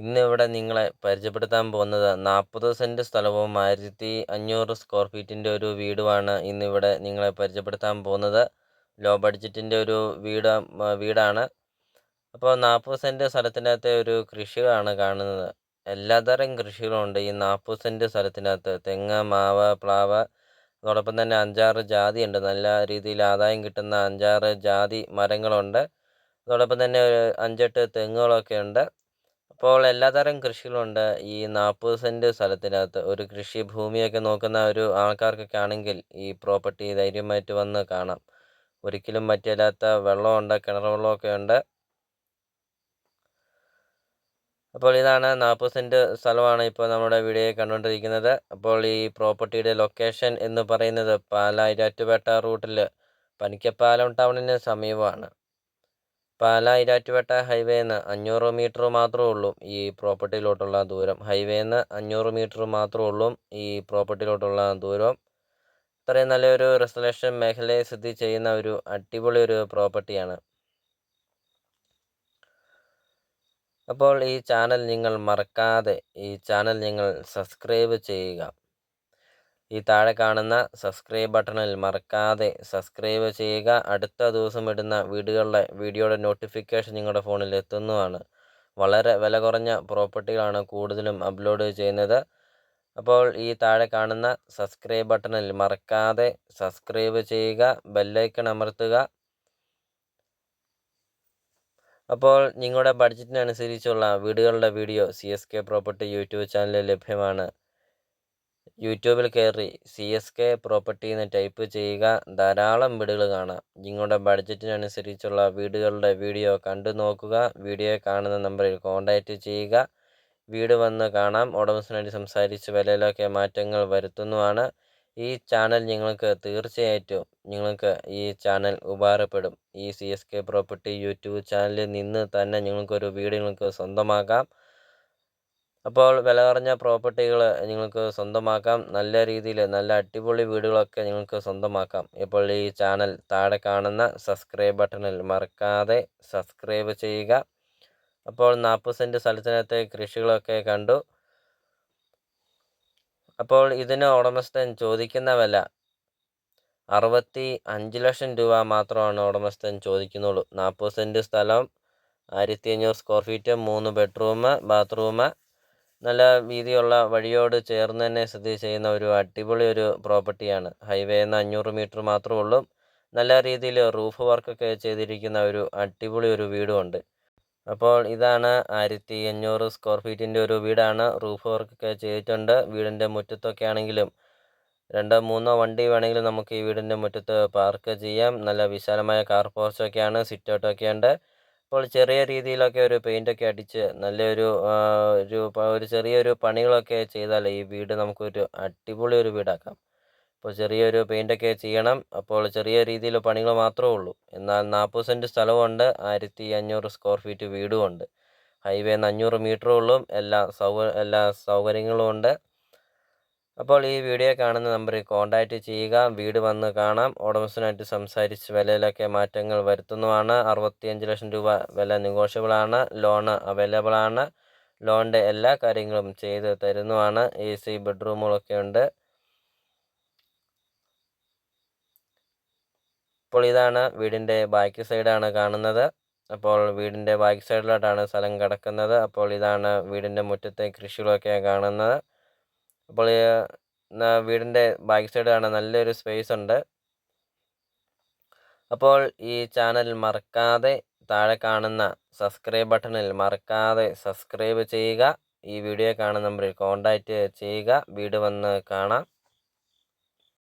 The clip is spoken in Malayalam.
ഇന്ന് ഇവിടെ നിങ്ങളെ പരിചയപ്പെടുത്താൻ പോകുന്നത് നാൽപ്പത് സെന്റ് സ്ഥലവും ആയിരത്തി അഞ്ഞൂറ് സ്ക്വയർ ഫീറ്റിന്റെ ഒരു വീടുമാണ് ഇന്നിവിടെ നിങ്ങളെ പരിചയപ്പെടുത്താൻ പോകുന്നത്. ലോ ബഡ്ജറ്റിന്റെ ഒരു വീട് വീടാണ്. അപ്പോൾ നാൽപ്പത് സെന്റ് സ്ഥലത്തിനകത്തെ ഒരു കൃഷിയാണ് കാണുന്നത്. എല്ലാതരം കൃഷികളുണ്ട് ഈ നാൽപ്പത് സെന്റ് സ്ഥലത്തിനകത്ത് തെങ്ങ് മാവ് പ്ലാവ് അതോടൊപ്പം തന്നെ അഞ്ചാറ് ഉണ്ട്. നല്ല രീതിയിൽ ആദായം കിട്ടുന്ന അഞ്ചാറ് ജാതി മരങ്ങളുണ്ട്. അതോടൊപ്പം തന്നെ അഞ്ചെട്ട് തെങ്ങുകളൊക്കെ ഉണ്ട്. അപ്പോൾ എല്ലാതരം കൃഷികളുണ്ട് ഈ നാൽപ്പത് സെന്റ് സ്ഥലത്തിനകത്ത് ഒരു കൃഷി ഭൂമിയൊക്കെ നോക്കുന്ന ഒരു ആൾക്കാർക്കൊക്കെ ആണെങ്കിൽ ഈ പ്രോപ്പർട്ടി ധൈര്യമായിട്ട് വന്ന് കാണാം. ഒരിക്കലും പറ്റില്ലാത്ത വെള്ളമുണ്ട് കിണർ വെള്ളമൊക്കെ ഉണ്ട്. അപ്പോൾ ഇതാണ് നാൽപ്പത് സെന്റ് സ്ഥലമാണ് ഇപ്പോൾ നമ്മുടെ വീഡിയോ കണ്ടുകൊണ്ടിരിക്കുന്നത്. അപ്പോൾ ഈ പ്രോപ്പർട്ടിയുടെ ലൊക്കേഷൻ എന്ന് പറയുന്നത് പാലാ ഇരാറ്റുപേട്ട റൂട്ടിൽ പനിക്കപ്പാലം ടൗണിന് സമീപമാണ്. പാലാ ഇരാറ്റുപേട്ട ഹൈവേന്ന് അഞ്ഞൂറ് മീറ്റർ മാത്രമേ ഉള്ളൂ ഈ പ്രോപ്പർട്ടിയിലോട്ടുള്ള ദൂരം. ഹൈവേന്ന് അഞ്ഞൂറ് മീറ്റർ മാത്രമേ ഉള്ളൂ ഈ പ്രോപ്പർട്ടിയിലോട്ടുള്ള ദൂരം. ഇത്രയും നല്ലൊരു റെസലേഷൻ മേഖലയെ സ്ഥിതി ചെയ്യുന്ന ഒരു അടിപൊളി ഒരു പ്രോപ്പർട്ടിയാണ്. അപ്പോൾ ഈ ചാനൽ നിങ്ങൾ മറക്കാതെ ഈ ചാനൽ നിങ്ങൾ സബ്സ്ക്രൈബ് ചെയ്യുക. ഈ താഴെ കാണുന്ന സബ്സ്ക്രൈബ് ബട്ടണിൽ മറക്കാതെ സബ്സ്ക്രൈബ് ചെയ്യുക. അടുത്ത ദിവസം ഇടുന്ന വീടുകളുടെ വീഡിയോയുടെ നോട്ടിഫിക്കേഷൻ നിങ്ങളുടെ ഫോണിൽ എത്തുന്നതാണ്. വളരെ വില കുറഞ്ഞ പ്രോപ്പർട്ടികളാണ് കൂടുതലും അപ്ലോഡ് ചെയ്യുന്നത്. അപ്പോൾ ഈ താഴെ കാണുന്ന സബ്സ്ക്രൈബ് ബട്ടണിൽ മറക്കാതെ സബ്സ്ക്രൈബ് ചെയ്യുക. ബെല്ലൈക്കൺ അമർത്തുക. അപ്പോൾ നിങ്ങളുടെ ബഡ്ജറ്റിനനുസരിച്ചുള്ള വീടുകളുടെ video C S K property YouTube ചാനലിൽ ലഭ്യമാണ്. യൂട്യൂബിൽ കയറി സി എസ് കെ പ്രോപ്പർട്ടി എന്ന് ടൈപ്പ് ചെയ്യുക ധാരാളം വീടുകൾ കാണാം. നിങ്ങളുടെ ബഡ്ജറ്റിനനുസരിച്ചുള്ള വീടുകളുടെ വീഡിയോ കണ്ടു നോക്കുക വീഡിയോ കാണുന്ന നമ്പറിൽ കോൺടാക്റ്റ് ചെയ്യുക. വീട് വന്ന് കാണാം. ഉടമസ്ഥനായിട്ട് സംസാരിച്ച് വിലയിലൊക്കെ മാറ്റങ്ങൾ വരുത്തുന്നതാണ്. ഈ ചാനൽ നിങ്ങൾക്ക് തീർച്ചയായിട്ടും നിങ്ങൾക്ക് ഈ ചാനൽ ഉപകാരപ്പെടും. ഈ C S K property YouTube ചാനലിൽ നിന്ന് തന്നെ നിങ്ങൾക്കൊരു വീട് നിങ്ങൾക്ക് സ്വന്തമാക്കാം. അപ്പോൾ വില കുറഞ്ഞ പ്രോപ്പർട്ടികൾ നിങ്ങൾക്ക് സ്വന്തമാക്കാം. നല്ല രീതിയിൽ നല്ല അടിപൊളി വീടുകളൊക്കെ നിങ്ങൾക്ക് സ്വന്തമാക്കാം. ഇപ്പോൾ ഈ ചാനൽ താഴെ കാണുന്ന സബ്സ്ക്രൈബ് ബട്ടണിൽ മറക്കാതെ സബ്സ്ക്രൈബ് ചെയ്യുക. അപ്പോൾ നാൽപ്പത് സെന്റ് സ്ഥലത്തിനകത്തെ കൃഷികളൊക്കെ കണ്ടു. അപ്പോൾ ഇതിന് ഉടമസ്ഥൻ ചോദിക്കുന്ന വില അറുപത്തി അഞ്ച് ലക്ഷം രൂപ മാത്രമാണ് ഉടമസ്ഥൻ ചോദിക്കുന്നുള്ളൂ. നാൽപ്പത് സെന്റ് സ്ഥലം ആയിരത്തി അഞ്ഞൂറ് സ്ക്വയർ ഫീറ്റ് മൂന്ന് ബെഡ്റൂം ബാത്റൂം നല്ല വീതിയുള്ള വഴിയോട് ചേർന്ന് തന്നെ സ്ഥിതി ചെയ്യുന്ന ഒരു അടിപൊളി ഒരു പ്രോപ്പർട്ടിയാണ് ഹൈവേ നിന്ന് അഞ്ഞൂറ് മീറ്റർ മാത്രമേ ഉള്ളൂ. നല്ല രീതിയിൽ റൂഫ് വർക്കൊക്കെ ചെയ്തിരിക്കുന്ന ഒരു അടിപൊളി ഒരു വീടുമുണ്ട് അപ്പോൾ ഇതാണ് ആയിരത്തി അഞ്ഞൂറ് സ്ക്വയർ ഫീറ്റിന്റെ ഒരു വീടാണ്. റൂഫ് വർക്കൊക്കെ ചെയ്തിട്ടുണ്ട്. വീടിന്റെ മുറ്റത്തൊക്കെ ആണെങ്കിലും രണ്ടോ മൂന്നോ വണ്ടി വേണമെങ്കിലും നമുക്ക് ഈ വീടിന്റെ മുറ്റത്ത് പാർക്ക് ചെയ്യാം. നല്ല വിശാലമായ കാർ പോർച്ചൊക്കെയാണ് സിറ്റ് ഔട്ടൊക്കെ അപ്പോൾ ചെറിയ രീതിയിലൊക്കെ ഒരു പെയിന്റൊക്കെ അടിച്ച് നല്ലൊരു ഒരു ഒരു ചെറിയൊരു പണികളൊക്കെ ചെയ്താൽ ഈ വീട് നമുക്കൊരു അടിപൊളി ഒരു വീടാക്കാം. അപ്പോൾ ചെറിയൊരു പെയിന്റൊക്കെ ചെയ്യണം. അപ്പോൾ ചെറിയ രീതിയിൽ പണികൾ മാത്രമേ ഉള്ളൂ. എന്നാൽ നാൽപ്പത് സെന്റ് സ്ഥലമുണ്ട് ആയിരത്തി അഞ്ഞൂറ് സ്ക്വയർ ഫീറ്റ് വീടുമുണ്ട് ഹൈവേന്ന് അഞ്ഞൂറ് മീറ്റർ ഉള്ളൂ. എല്ലാ സൗ എല്ലാ സൗകര്യങ്ങളും ഉണ്ട്. അപ്പോൾ ഈ വീഡിയോ കാണുന്ന നമ്പറിൽ കോൺടാക്റ്റ് ചെയ്യുക. വീട് വന്ന് കാണാം. ഉടമസ്ഥനായിട്ട് സംസാരിച്ച് വിലയിലൊക്കെ മാറ്റങ്ങൾ വരുത്തുന്നതാണ്. അറുപത്തിയഞ്ച് ലക്ഷം രൂപ വില നെഗോഷ്യബിൾ ആണ് ലോണ് അവൈലബിൾ ആണ് ലോണിന്റെ എല്ലാ കാര്യങ്ങളും ചെയ്ത് തരുന്നതാണ്. എ സി ബെഡ്റൂമുകളൊക്കെ ഉണ്ട്. അപ്പോൾ ഇതാണ് വീടിന്റെ ബാക്ക് സൈഡാണ് കാണുന്നത്. അപ്പോൾ വീടിന്റെ ബാക്ക് സൈഡിലോട്ടാണ് സ്ഥലം കിടക്കുന്നത്. അപ്പോൾ ഇതാണ് വീടിന്റെ മുറ്റത്തെ കൃഷികളൊക്കെ കാണുന്നത്. അപ്പോൾ വീടിന്റെ ബാക്ക് സൈഡ് കാണാൻ നല്ലൊരു സ്പേസ് ഉണ്ട്. അപ്പോൾ ഈ ചാനൽ മറക്കാതെ താഴെ കാണുന്ന സബ്സ്ക്രൈബ് ബട്ടണിൽ മറക്കാതെ സബ്സ്ക്രൈബ് ചെയ്യുക. ഈ വീഡിയോ കാണുന്ന നമ്പറിൽ കോൺടാക്റ്റ് ചെയ്യുക. വീട് വന്ന് കാണാം.